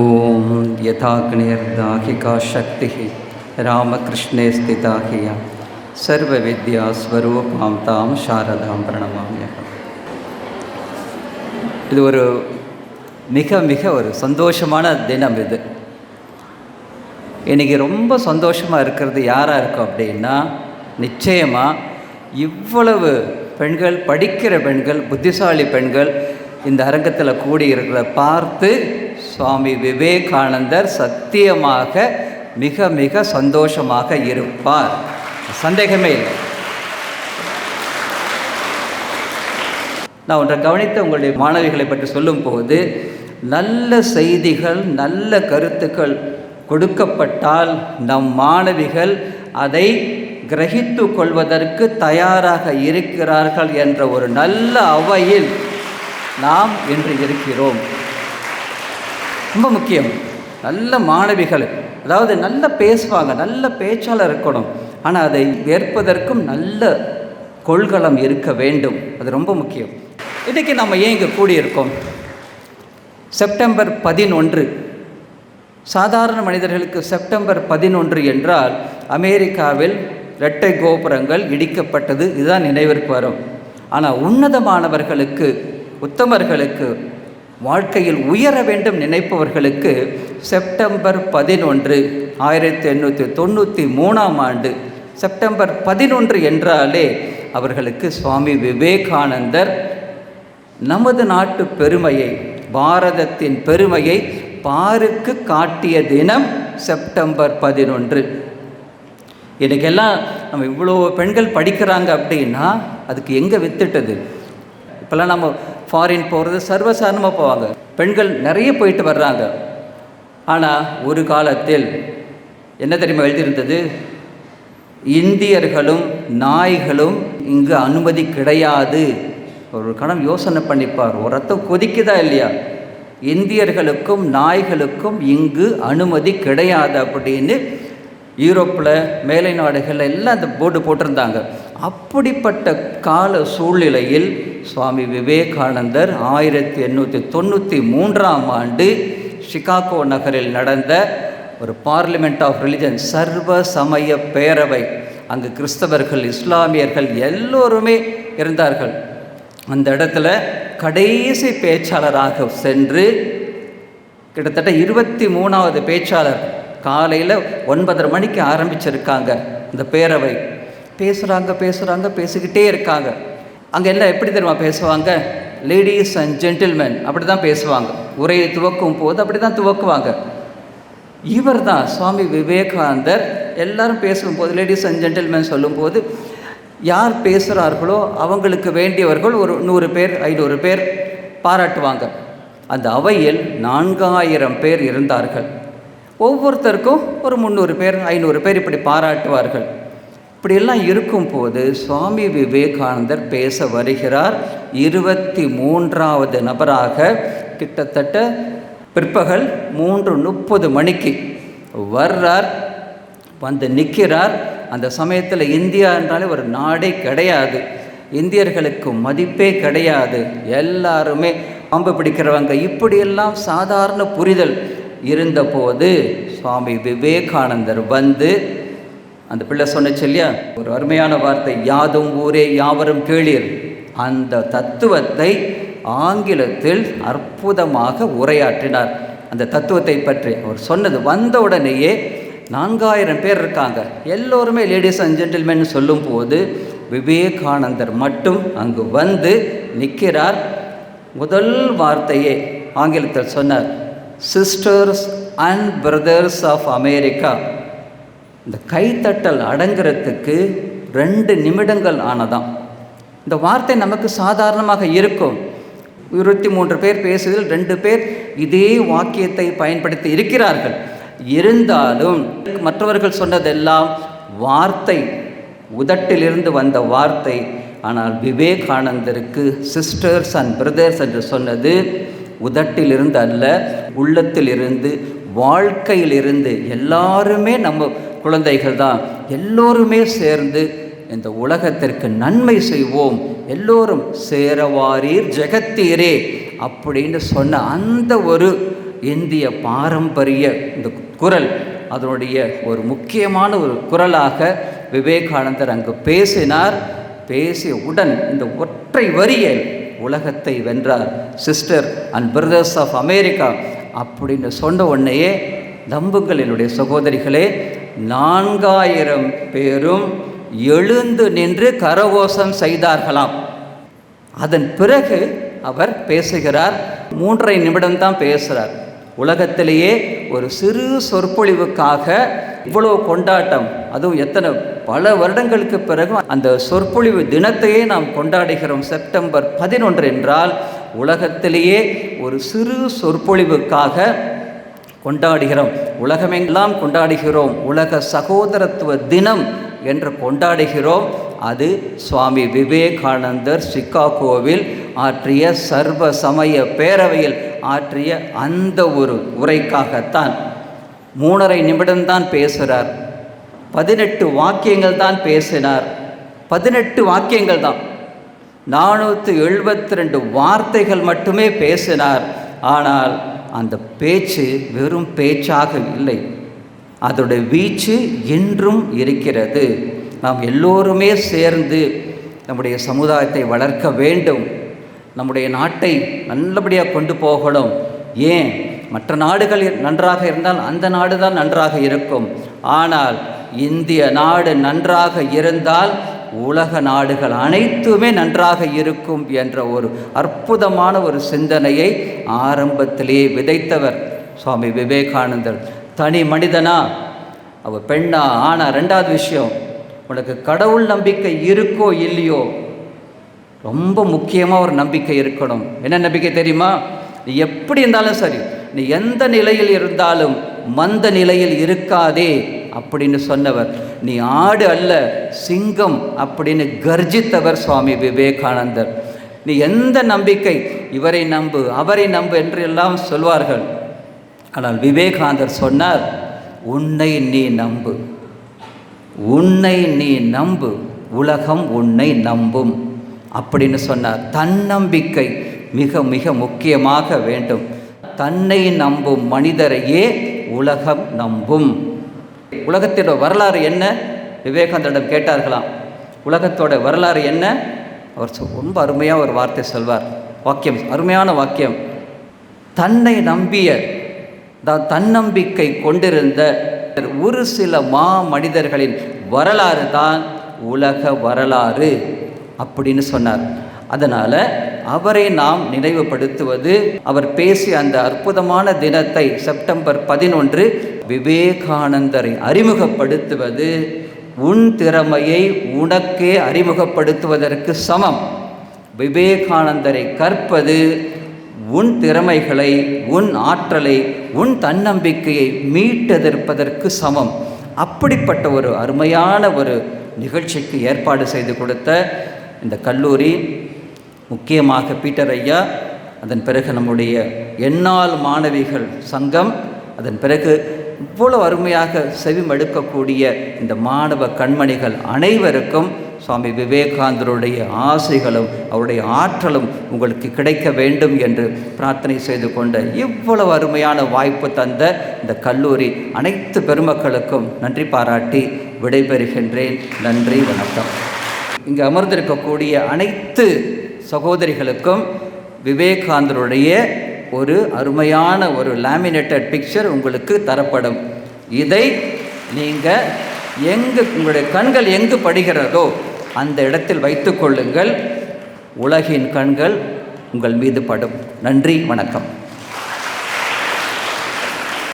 ஓம் யதாக்னிர்தாஹிகா சக்தி ராமகிருஷ்ணே ஸ்திதா ஹியா சர்வ வித்யா ஸ்வரூபாம் தாம் சாரதாம் பிரணமாமியா. இது ஒரு மிக மிக ஒரு சந்தோஷமான தினம் இது. இன்றைக்கி ரொம்ப சந்தோஷமாக இருக்கிறது யாராக இருக்கும் அப்படின்னா நிச்சயமாக இவ்வளவு பெண்கள் படிக்கிற பெண்கள் புத்திசாலி பெண்கள் இந்த அரங்கத்தில் கூடி இருக்கிறத பார்த்து சுவாமி விவேகானந்தர் சத்தியமாக மிக மிக சந்தோஷமாக இருப்பார். சந்தேகமே இல்லை. நான் ஒன்றை கவனித்த உங்களுடைய மாணவிகளை பற்றி சொல்லும்போது நல்ல செய்திகள் நல்ல கருத்துக்கள் கொடுக்கப்பட்டால் நம் மாணவிகள் அதை கிரகித்து கொள்வதற்கு தயாராக இருக்கிறார்கள் என்ற ஒரு நல்ல அவையில் நாம் இன்று இருக்கிறோம். ரொம்ப முக்கியம். நல்ல மாணவிகள் அதாவது நல்ல பேசுவாங்க நல்ல பேச்சாளர் இருக்கணும். ஆனால் அதை ஏற்பதற்கும் நல்ல கொள்கலம் இருக்க வேண்டும். அது ரொம்ப முக்கியம். இன்றைக்கி நம்ம ஏன் இங்கே கூடியிருக்கோம்? செப்டம்பர் பதினொன்று. சாதாரண மனிதர்களுக்கு செப்டம்பர் பதினொன்று என்றால் அமெரிக்காவில் இரட்டை கோபுரங்கள் இடிக்கப்பட்டது இதுதான் நினைவிற்கு வரும். ஆனால் உன்னதமானவர்களுக்கு உத்தமர்களுக்கு வாழ்க்கையில் உயர வேண்டும் நினைப்பவர்களுக்கு செப்டம்பர் பதினொன்று ஆயிரத்தி எண்ணூற்றி தொண்ணூற்றி மூணாம் ஆண்டு. செப்டம்பர் பதினொன்று என்றாலே அவர்களுக்கு சுவாமி விவேகானந்தர் நமது நாட்டு பெருமையை பாரதத்தின் பெருமையை பாருக்கு காட்டிய தினம் செப்டம்பர் பதினொன்று. இன்றைக்கெல்லாம் நம்ம இவ்வளோ பெண்கள் படிக்கிறாங்க அப்படின்னா அதுக்கு எங்கே வித்துட்டது? இப்போல்லாம் நம்ம ஃபாரின் போகிறது சர்வசாதாரணமாக போவாங்க. பெண்கள் நிறைய போயிட்டு வர்றாங்க. ஆனால் ஒரு காலத்தில் என்ன தெரியுமா எழுதியிருந்தது? இந்தியர்களும் நாய்களும் இங்கு அனுமதி கிடையாது. ஒரு கணம் யோசனை பண்ணிப்பார். ஒரு ரத்தம் கொதிக்குதா இல்லையா? இந்தியர்களுக்கும் நாய்களுக்கும் இங்கு அனுமதி கிடையாது அப்படின்னு யூரோப்பில் மேலை நாடுகளில் எல்லாம் அந்த போர்டு போட்டிருந்தாங்க. அப்படிப்பட்ட கால சூழ்நிலையில் சுவாமி விவேகானந்தர் ஆயிரத்தி எண்ணூற்றி தொண்ணூற்றி மூன்றாம் ஆண்டு சிகாகோ நகரில் நடந்த ஒரு பார்லிமெண்ட் ஆஃப் ரிலிஜன் சர்வ சமய பேரவை. அங்கு கிறிஸ்தவர்கள் இஸ்லாமியர்கள் எல்லோருமே இருந்தார்கள். அந்த இடத்துல கடைசி பேச்சாளராக சென்று கிட்டத்தட்ட இருபத்தி மூணாவது பேச்சாளர் காலையில் ஒன்பதரை மணிக்கு ஆரம்பிச்சிருக்காங்க இந்த பேரவை. பேசுகிறாங்க பேசுகிறாங்க பேசிக்கிட்டே இருக்காங்க. அங்கே எல்லாம் எப்படி தெரியுமா பேசுவாங்க? லேடிஸ் அண்ட் ஜென்டில்மேன் அப்படி தான் பேசுவாங்க. உரையை துவக்கும் போது அப்படி தான் துவக்குவாங்க. இவர் தான் சுவாமி விவேகானந்தர். எல்லாரும் பேசும்போது லேடிஸ் அண்ட் ஜென்டில்மேன் சொல்லும்போது யார் பேசுகிறார்களோ அவங்களுக்கு வேண்டியவர்கள் ஒரு நூறு பேர் ஐநூறு பேர் பாராட்டுவாங்க. அந்த அவையில் நான்காயிரம் பேர் இருந்தார்கள். ஒவ்வொருத்தருக்கும் ஒரு முந்நூறு பேர் ஐநூறு பேர் இப்படி பாராட்டுவார்கள். இப்படியெல்லாம் இருக்கும்போது சுவாமி விவேகானந்தர் பேச வருகிறார். இருபத்தி மூன்றாவது நபராக கிட்டத்தட்ட பிற்பகல் மூன்று முப்பது மணிக்கு வர்றார் வந்து நிற்கிறார் அந்த சமயத்தில் இந்தியா என்றாலே ஒரு நாடே கிடையாது. இந்தியர்களுக்கு மதிப்பே கிடையாது. எல்லாருமே பாம்பு பிடிக்கிறவங்க. இப்படியெல்லாம் சாதாரண புரிதல் இருந்தபோது சுவாமி விவேகானந்தர் வந்து அந்த பிள்ளை சொன்னச்சு இல்லையா? ஒரு அருமையான வார்த்தை யாதும் ஊரே யாவரும் கேளீர். அந்த தத்துவத்தை ஆங்கிலத்தில் அற்புதமாக உரையாற்றினார். அந்த தத்துவத்தை பற்றி அவர் சொன்னது வந்த உடனேயே நான்காயிரம் பேர் இருக்காங்க. எல்லோருமே லேடிஸ் அண்ட் ஜென்டில்மேன் சொல்லும்போது விவேகானந்தர் மட்டும் அங்கு வந்து நிற்கிறார் முதல் வார்த்தையே ஆங்கிலத்தில் சொன்னார் sisters and brothers of America இந்த கைத்தட்டல் அடங்கிறதுக்கு ரெண்டு நிமிடங்கள் ஆனதாம். இந்த வார்த்தை நமக்கு சாதாரணமாக இருக்கும். இருபத்தி மூன்று பேர் பேசுவதில் ரெண்டு பேர் இதே வாக்கியத்தை பயன்படுத்தி இருக்கிறார்கள். இருந்தாலும் மற்றவர்கள் சொன்னதெல்லாம் வார்த்தை உதட்டிலிருந்து வந்த வார்த்தை. ஆனால் விவேகானந்தருக்கு சிஸ்டர்ஸ் அண்ட் பிரதர்ஸ் என்று சொன்னது உதட்டிலிருந்து அல்ல உள்ளத்திலிருந்து வாழ்க்கையிலிருந்து எல்லாருமே நம்ம குழந்தைகள் தான் எல்லோருமே சேர்ந்து இந்த உலகத்திற்கு நன்மை செய்வோம். எல்லோரும் சேரவாரீர் ஜெகத்தீரே அப்படின்னு சொன்ன அந்த ஒரு இந்திய பாரம்பரிய இந்த குரல் அதனுடைய ஒரு முக்கியமான ஒரு குரலாக விவேகானந்தர் அங்கு பேசினார். பேசிய உடன் இந்த ஒற்றை வரியை உலகத்தை வென்றார். Sister and brothers of America அப்படின்னு சொன்ன உடனேயே நம்புங்கள் என்னுடைய சகோதரிகளே நான்காயிரம் பேரும் எழுந்து நின்று கரகோஷம் செய்தார்களாம். அதன் பிறகு அவர் பேசுகிறார். மூன்றரை நிமிடம்தான் பேசுகிறார் உலகத்திலேயே ஒரு சிறு சொற்பொழிவுக்காக இவ்வளோ கொண்டாட்டம் அதுவும் எத்தனை பல வருடங்களுக்கு பிறகு அந்த சொற்பொழிவு தினத்தையே நாம் கொண்டாடுகிறோம். செப்டம்பர் பதினொன்று என்றால் உலகத்திலேயே ஒரு சிறு சொற்பொழிவுக்காக கொண்டாடுகிறோம். உலகமெல்லாம் கொண்டாடுகிறோம். உலக சகோதரத்துவ தினம் என்று கொண்டாடுகிறோம். அது சுவாமி விவேகானந்தர் சிக்காகோவில் ஆற்றிய சர்வ சமய பேரவையில் ஆற்றிய அந்த ஒரு உரைக்காகத்தான் மூணரை நிமிடம்தான் பேசுகிறார் பதினெட்டு வாக்கியங்கள் தான் பேசினார். பதினெட்டு வாக்கியங்கள் தான். நானூற்றி எழுபத்தி ரெண்டு வார்த்தைகள் மட்டுமே பேசினார். ஆனால் அந்த பேச்சு வெறும் பேச்சாக இல்லை. அதோடைய வீச்சு என்றும் இருக்கிறது. நாம் எல்லோருமே சேர்ந்து நம்முடைய சமுதாயத்தை வளர்க்க வேண்டும். நம்முடைய நாட்டை நல்லபடியாக கொண்டு போகணும். ஏன்? மற்ற நாடுகள் நன்றாக இருந்தால் அந்த நாடு தான் நன்றாக இருக்கும். ஆனால் இந்திய நாடு நன்றாக இருந்தால் உலக நாடுகள் அனைத்துமே நன்றாக இருக்கும் என்ற ஒரு அற்புதமான ஒரு சிந்தனையை ஆரம்பத்திலேயே விதைத்தவர் சுவாமி விவேகானந்தர். தனி மனிதனா? அவள் பெண்ணா? ஆனா ரெண்டாவது விஷயம் உனக்கு கடவுள் நம்பிக்கை இருக்கோ இல்லையோ ரொம்ப முக்கியமாக ஒரு நம்பிக்கை இருக்கணும். என்ன நம்பிக்கை தெரியுமா? நீ எப்படி இருந்தாலும் சரி நீ எந்த நிலையில் இருந்தாலும் மந்த நிலையில் இருக்காதே அப்படின்னு சொன்னவர். நீ ஆடு அல்ல சிங்கம் அப்படின்னு கர்ஜித்தவர் சுவாமி விவேகானந்தர். நீ எந்த நம்பிக்கை இவரை நம்பு அவரை நம்பு என்று எல்லாம் சொல்வார்கள். ஆனால் விவேகானந்தர் சொன்னார் உன்னை நீ நம்பு. உன்னை நீ நம்பு. உலகம் உன்னை நம்பும். அப்படின்னு சொன்னார். தன்னம்பிக்கை மிக மிக முக்கியமாக வேண்டும். தன்னை நம்பும் மனிதரையே உலகம் நம்பும். உலகத்தோட வரலாறு என்ன? விவேகானந்தரிடம் கேட்டார்களாம். உலகத்தோட வரலாறு என்ன? அவர் சொ- ரொம்ப அருமையாக ஒரு வார்த்தை சொல்வார். வாக்கியம் அருமையான வாக்கியம். தன்னை நம்பிய தான் தன்னம்பிக்கை கொண்டிருந்த ஒரு சில மா மனிதர்களின் வரலாறு தான் உலக வரலாறு அப்படின்னு சொன்னார். அதனால் அவரை நாம் நினைவுபடுத்துவது அவர் பேசிய அந்த அற்புதமான தினத்தை செப்டம்பர் பதினொன்று விவேகானந்தரை அறிமுகப்படுத்துவது உன் திறமையை உனக்கே அறிமுகப்படுத்துவதற்கு சமம். விவேகானந்தரை கற்பது உன் திறமைகளை உன் ஆற்றலை உன் தன்னம்பிக்கையை மீட்டெதிர்ப்பதற்கு சமம். அப்படிப்பட்ட ஒரு அருமையான ஒரு நிகழ்ச்சிக்கு ஏற்பாடு செய்து கொடுத்த இந்த கல்லூரி முக்கியமாக பீட்டர் ஐயா அதன் பிறகு நம்முடைய எண்ணால் மாணவிகள் சங்கம் அதன் பிறகு இவ்வளவு அருமையாக செவிமடுக்கக்கூடிய இந்த மாணவ கண்மணிகள் அனைவருக்கும் சுவாமி விவேகானந்தருடைய ஆசைகளும் அவருடைய ஆற்றலும் உங்களுக்கு கிடைக்க வேண்டும் என்று பிரார்த்தனை செய்து கொண்ட இவ்வளவு அருமையான வாய்ப்பு தந்த இந்த கல்லூரி அனைத்து பெருமக்களுக்கும் நன்றி பாராட்டி விடைபெறுகின்றேன். நன்றி வணக்கம். இங்கு அமர்ந்திருக்கக்கூடிய அனைத்து சகோதரிகளுக்கும் விவேகானந்தருடைய ஒரு அருமையான ஒரு லேமினேட்டட் பிக்சர் உங்களுக்கு தரப்படும். இதை நீங்கள் எங்கு உங்களுடைய கண்கள் எங்கு படுகிறதோ அந்த இடத்தில் வைத்துக்கொள்ளுங்கள் உலகின் கண்கள் உங்கள் மீது படும். நன்றி வணக்கம்.